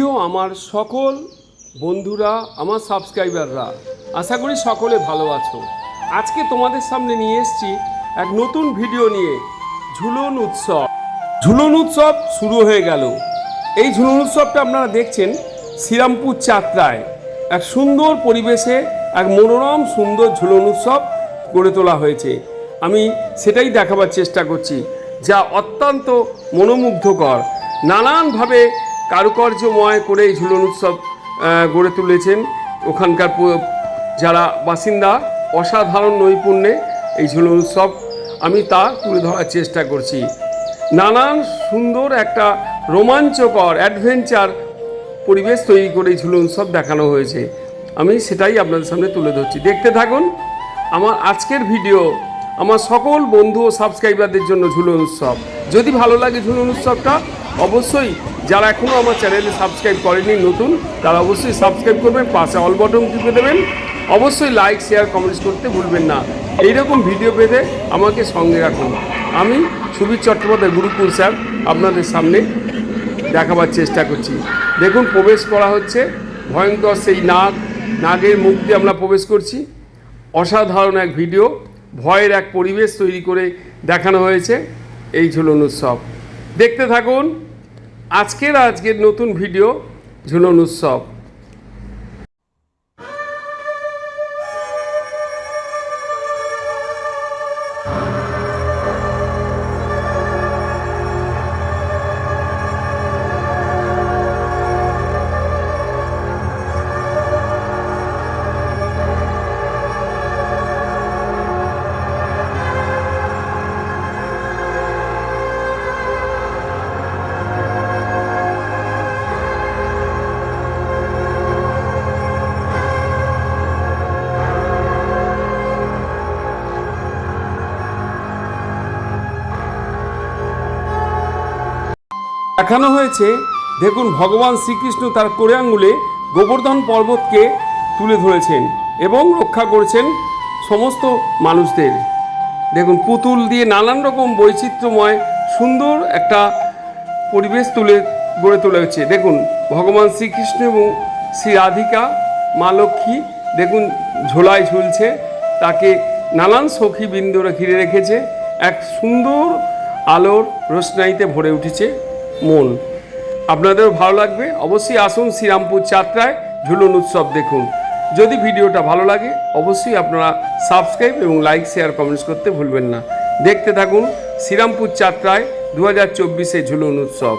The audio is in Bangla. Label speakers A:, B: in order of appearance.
A: প্রিয় আমার সকল বন্ধুরা, আমার সাবস্ক্রাইবাররা, আশা করি সকলে ভালো আছো। আজকে তোমাদের সামনে নিয়ে এসেছি এক নতুন ভিডিও নিয়ে, ঝুলন উৎসব। ঝুলন উৎসব শুরু হয়ে গেল। এই ঝুলন উৎসবটা আপনারা দেখছেন শ্রীরামপুর চাত্রায়। এক সুন্দর পরিবেশে এক মনোরম, সুন্দর ঝুলন উৎসব গড়ে তোলা হয়েছে। আমি সেটাই দেখাবার চেষ্টা করছি, যা অত্যন্ত মনোমুগ্ধকর। নানানভাবে কারুকার্যময় করে এই ঝুলন উৎসব গড়ে তুলেছেন ওখানকার যারা বাসিন্দা, অসাধারণ নৈপুণ্যে এই ঝুলন উৎসব, আমি তা তুলে ধরার চেষ্টা করছি। নানান সুন্দর একটা রোমাঞ্চকর অ্যাডভেঞ্চার পরিবেশ তৈরি করে এই ঝুলন উৎসব দেখানো হয়েছে। আমি সেটাই আপনাদের সামনে তুলে ধরছি। দেখতে থাকুন, আমার আজকের ভিডিও আমার সকল বন্ধু ও সাবস্ক্রাইবারদের জন্য ঝুলন উৎসব। যদি ভালো লাগে ঝুলন উৎসবটা অবশ্যই যারা এখনও আমার চ্যানেলে সাবস্ক্রাইব করেনি নতুন, তারা অবশ্যই সাবস্ক্রাইব করবেন, পাশে অল বটন টিপে দেবেন। অবশ্যই লাইক শেয়ার কমেন্টস করতে ভুলবেন না। এইরকম ভিডিও পেতে আমাকে সঙ্গে রাখুন। আমি সুবীর চট্টোপাধ্যায়, গুরুকুল স্যার, আপনাদের সামনে দেখাবার চেষ্টা করছি। দেখুন, প্রবেশ করা হচ্ছে। ভয়ঙ্কর সেই নাগ, নাগের মুখ দিয়ে আমরা প্রবেশ করছি। অসাধারণ এক ভিডিও ভয়ের এক পরিবেশ তৈরি করে দেখানো হয়েছে। এই ঝুলন উৎসব। দেখতে থাকুন। আজকের আজকের নতুন ভিডিও ঝুলন উৎসব। দেখানো হয়েছে, দেখুন, ভগবান শ্রীকৃষ্ণ তার কোরে আঙ্গুলে গোবর্ধন পর্বতকে তুলে ধরেছেন এবং রক্ষা করেছেন সমস্ত মানুষদের। দেখুন, পুতুল দিয়ে নানান রকম বৈচিত্র্যময়, সুন্দর একটা পরিবেশ তুলে, গড়ে তোলা হচ্ছে দেখুন, ভগবান শ্রীকৃষ্ণ এবং শ্রী রাধিকা, মা লক্ষ্মী, দেখুন, ঝোলায় ঝুলছে, তাকে নানান সখী বিন্দুরা ঘিরে রেখেছে, এক সুন্দর আলোর রোশনাইতে ভরে উঠেছে। মন। আপনাদেরও ভালো লাগবে? অবশ্যই আসুন শ্রীরামপুর যাত্রায় ঝুলন উৎসব দেখুন। যদি ভিডিওটা ভালো লাগে, অবশ্যই আপনারা সাবস্ক্রাইব এবং লাইক, শেয়ার, কমেন্টস করতে ভুলবেন না। দেখতে থাকুন শ্রীরামপুর যাত্রায় দু হাজার চব্বিশে ঝুলন উৎসব।